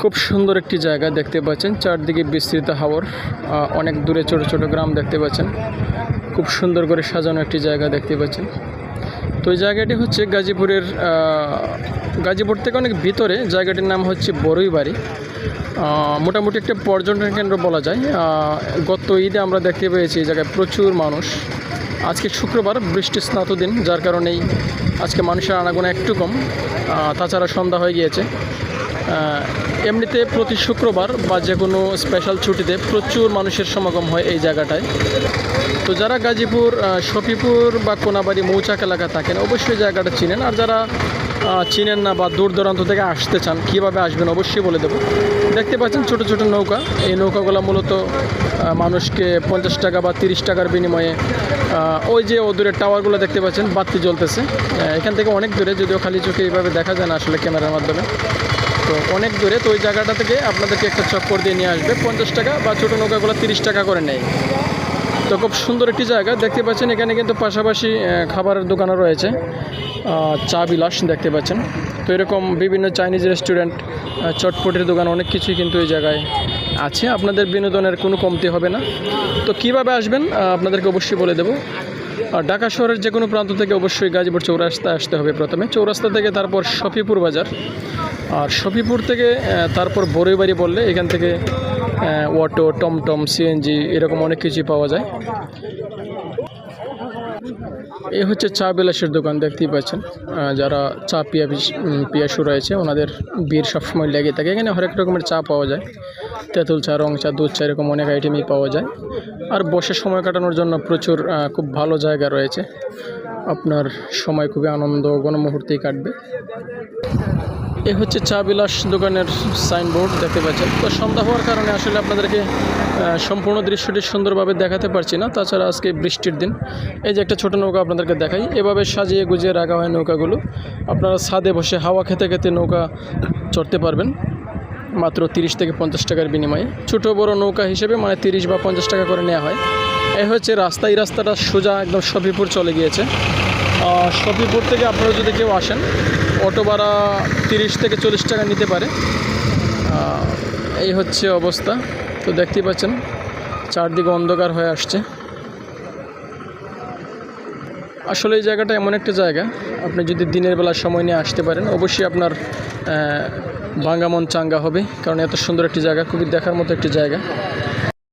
খুব সুন্দর একটি জায়গা দেখতে পাচ্ছেন, চারদিকে বিস্তৃত হাওর অনেক দূরে ছোট ছোট গ্রাম দেখতে পাচ্ছেন, খুব সুন্দর করে সাজানো একটি জায়গা দেখতে পাচ্ছেন। তো এই জায়গাটি হচ্ছে গাজীপুরের গাজীপুর থেকে অনেক ভিতরে, জায়গাটির নাম হচ্ছে বড়ই বাড়ি মোটামুটি একটা পর্যটন কেন্দ্র বলা যায়। গত ঈদে আমরা দেখতে পেয়েছি এই জায়গায় প্রচুর মানুষ। আজকে শুক্রবার বৃষ্টি স্নাত দিন, যার কারণেই আজকে মানুষের আনাগোনা একটু কম। তাছাড়া সন্ধ্যা হয়ে গিয়েছে। এমনিতে প্রতি শুক্রবার বা যে কোনো স্পেশাল ছুটিতে প্রচুর মানুষের সমাগম হয় এই জায়গাটায়। তো যারা গাজীপুর শফিপুর বা কোনাবাড়ি মৌচাক এলাকা থাকেন, অবশ্যই জায়গাটা চিনেন। আর যারা চিনেন না বা দূর দূরান্ত থেকে আসতে চান, কীভাবে আসবেন অবশ্যই বলে দেবো। দেখতে পাচ্ছেন ছোট ছোট নৌকা। এই নৌকাগুলো মূলত মানুষকে পঞ্চাশ টাকা বা তিরিশ টাকার বিনিময়ে ওই যে ও দূরের টাওয়ারগুলো দেখতে পাচ্ছেন, বাতি জ্বলতেছে। এখান থেকে অনেক দূরে, যদিও খালি চোখে এইভাবে দেখা যায় না আসলে ক্যামেরার মাধ্যমে। তো অনেক দূরে তো ওই জায়গাটা থেকে আপনাদেরকে একটা চক্কর দিয়ে নিয়ে আসবে। পঞ্চাশ টাকা বা ছোটো নৌকাগুলো তিরিশ টাকা করে নেয়। তো খুব সুন্দর একটি জায়গা। দেখতে পাচ্ছেন এখানে কিন্তু পাশাপাশি খাবারের দোকানও রয়েছে। চা বিলাস দেখতে পাচ্ছেন। তো এরকম বিভিন্ন চাইনিজ রেস্টুরেন্ট চটপটির দোকান, অনেক কিছুই কিন্তু এই জায়গায় আছে। আপনাদের বিনোদনের কোনো কমতি হবে না। তো কীভাবে আসবেন আপনাদেরকে অবশ্যই বলে দেবো। আর ঢাকা শহরের যে কোনো প্রান্ত থেকে অবশ্যই গাজীপুর চৌরাস্তায় আসতে হবে প্রথমে। চৌরাস্তা থেকে তারপর শফিপুর বাজার। আর শফিপুর থেকে তারপর বড়ইবাড়ি বললে এখান থেকে অটো, টমটম, সিএনজি এরকম অনেক কিছুই পাওয়া যায়। এ হচ্ছে চা বিলাসের দোকান, দেখতেই পাচ্ছেন। যারা চা পিয়া পিয়াসু রয়েছে, ওনাদের বীর সবসময় লেগে থাকে। এখানে হরেক রকমের চা পাওয়া যায়। তেঁতুল চা রং চা, দুধ চা, এরকম অনেক আইটেমই পাওয়া যায়। আর বসে সময় কাটানোর জন্য প্রচুর খুব ভালো জায়গা রয়েছে। আপনার সময় খুবই আনন্দ, গণমুহূর্তেই কাটবে। এ হচ্ছে চা বিলাস দোকানের সাইনবোর্ড দেখতে পাচ্ছেন। তো সন্ধ্যা হওয়ার কারণে আসলে আপনাদেরকে সম্পূর্ণ দৃশ্যটি সুন্দরভাবে দেখাতে পারছি না। তাছাড়া আজকে বৃষ্টির দিন। এই যে একটা ছোট নৌকা আপনাদেরকে দেখাই। এভাবে সাজিয়ে গুজিয়ে রাখা হয় নৌকাগুলো। আপনারা ছাদে বসে হাওয়া খেতে খেতে নৌকা চড়তে পারবেন। মাত্র তিরিশ থেকে পঞ্চাশ টাকার বিনিময়ে। ছোটো বড় নৌকা হিসেবে মানে তিরিশ বা পঞ্চাশ টাকা করে নেওয়া হয়। এই হচ্ছে রাস্তা এই রাস্তাটা সোজা একদম শফিপুর চলে গিয়েছে। আহ, শফিপুর থেকে আপনারা যদি কেউ আসেন অটো ভাড়া তিরিশ থেকে চল্লিশ টাকা নিতে পারে। এই হচ্ছে অবস্থা। তো দেখতেই পাচ্ছেন চারদিকে অন্ধকার হয়ে আসছে। আসলে এই জায়গাটা এমন একটা জায়গা, আপনি যদি দিনের বেলা সময় নিয়ে আসতে পারেন, অবশ্যই আপনার ভাঙ্গা মন চাঙ্গা হবে, কারণ এত সুন্দর একটি জায়গা, খুবই দেখার মতো একটি জায়গা।